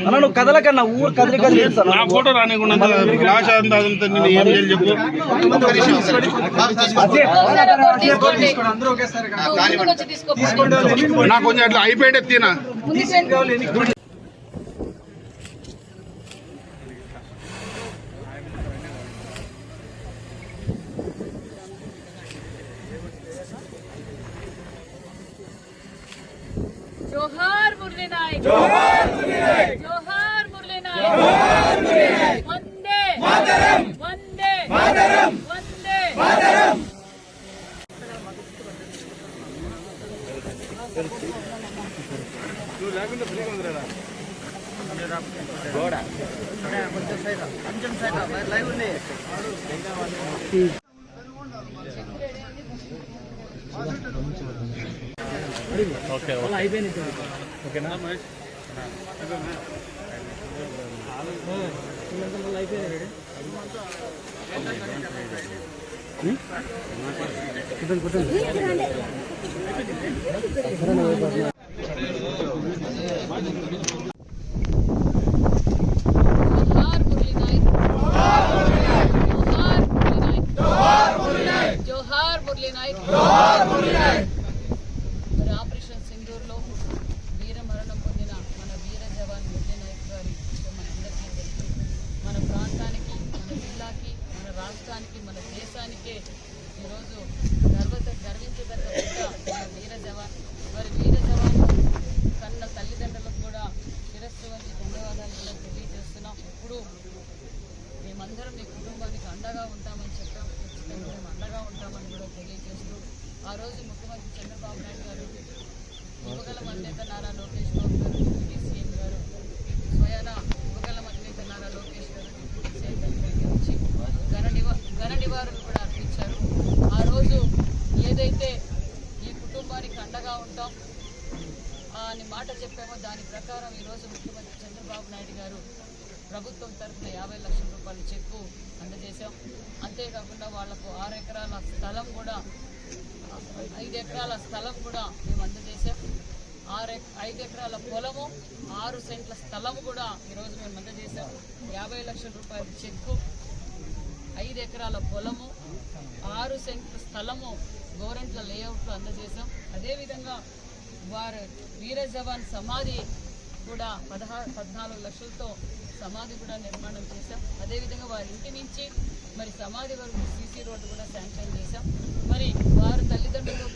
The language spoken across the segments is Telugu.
అన్న నువ్వు కదలకన్నా ఊరు కదిలి కదిలి చేస్తాను నా ఫోటో రానికుండా అదంతా నేను ఏం చేయాలి చెప్పు. ఒక్క నిమిషం సరే. బాబు తీసుకో. తీసుకోండి. అందరూ ఒకేసారి ఆ, నువ్వు కానివ్వండి. ముందుకు వచ్చి తీసుకో నాకు కొంచెం అట్లా అయిపోయింది ఎత్తినా ముందుకు రండి. జోహార్ మురళీ నాయక్ జోహార్ మురళీ నాయక్ జోహార్ మురళీ నాయక్ జోహార్ మురళీ నాయక్ వందే మాతరం వందే మాతరం వందే మాతరం జోహార్ మురళీ నాయక్ జోహార్ రాష్ట్రానికి మన దేశానికే ఈరోజు గర్వత గర్వించదగ్గ వీర జవాన్. వారి వీర జవాన్ కన్న తల్లిదండ్రులకు కూడా శిరస్సు వంచి ధన్యవాదాలు కూడా తెలియజేస్తున్నాం. ఎప్పుడు మేమందరం మీ కుటుంబానికి అండగా ఉంటామని చెప్పాం. ఖచ్చితంగా మేము అండగా ఉంటామని కూడా తెలియజేస్తూ ఆ రోజు ముఖ్యమంత్రి చంద్రబాబు నాయుడు గారు యువగల అధినేత నారా లోకేష్ బాబు గారు డిప్యూటీ సీఎం గారు స్వయాన యువగల అధినేత నారా లోకేష్ గారు డిప్యూటీ సీఎం గారి దగ్గరికి వచ్చి ఘన నివా ఘన నివారణ కూడా అర్పించారు ఆ రోజు ఏదైతే వారికి అండగా ఉంటాం. అని మాట చెప్పామో దాని ప్రకారం ఈరోజు ముఖ్యమంత్రి చంద్రబాబు నాయుడు గారు ప్రభుత్వం తరఫున యాభై లక్షల రూపాయల చెక్కు అందజేశాం. అంతేకాకుండా వాళ్ళకు ఆరు ఎకరాల స్థలం కూడా ఐదు ఎకరాల స్థలం కూడా మేము అందజేశాం. ఆరు ఎక్- ఐదు ఎకరాల పొలము ఆరు సెంట్ల స్థలం కూడా ఈరోజు మేము అందజేశాం. యాభై లక్షల రూపాయల చెక్కు ఐదు ఎకరాల పొలము ఆరు సెంట్ల స్థలము గవర్నమెంట్ల లేఅవుట్లు అందజేశాం. అదేవిధంగా వారు వీర జవాన్ సమాధి కూడా పదహారు పద్నాలుగు లక్షలతో సమాధి కూడా నిర్మాణం చేశాం. అదేవిధంగా వారి ఇంటి నుంచి మరి సమాధి వరకు సీసీ రోడ్డు కూడా శాంక్షన్ చేశాం. మరి వారి తల్లిదండ్రులు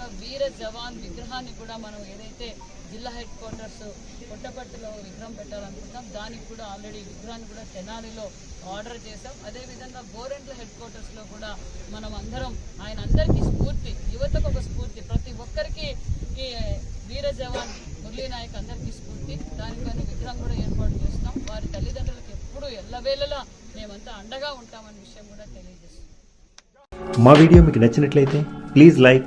ఉన్న వీర జవాన్ విగ్రహాన్ని కూడా మనం ఏదైతే జిల్లా హెడ్ క్వార్టర్స్ పుట్టపట్టులో విగ్రహం పెట్టాలనుకుంటున్నాం దానికి కూడా ఆల్రెడీ విగ్రహాన్ని కూడా తెనాలిలో ఆర్డర్ చేశాం. అదేవిధంగా గోరెంట్ల హెడ్ క్వార్టర్స్లో కూడా మనం అందరం ఆయన అందరికీ స్ఫూర్తి యువతకు ఒక స్ఫూర్తి ప్రతి ఒక్కరికి ఈ వీర జవాన్ మురళీ నాయక్ అందరికీ స్ఫూర్తి. దానికని విగ్రహం కూడా ఏర్పాటు చేస్తాం వారి తల్లిదండ్రులకు ఎప్పుడూ ఎల్లవేళలా మేమంతా అండగా ఉంటామనే విషయం కూడా తెలియజేస్తాం మా వీడియో మీకు నచ్చినట్లయితే please like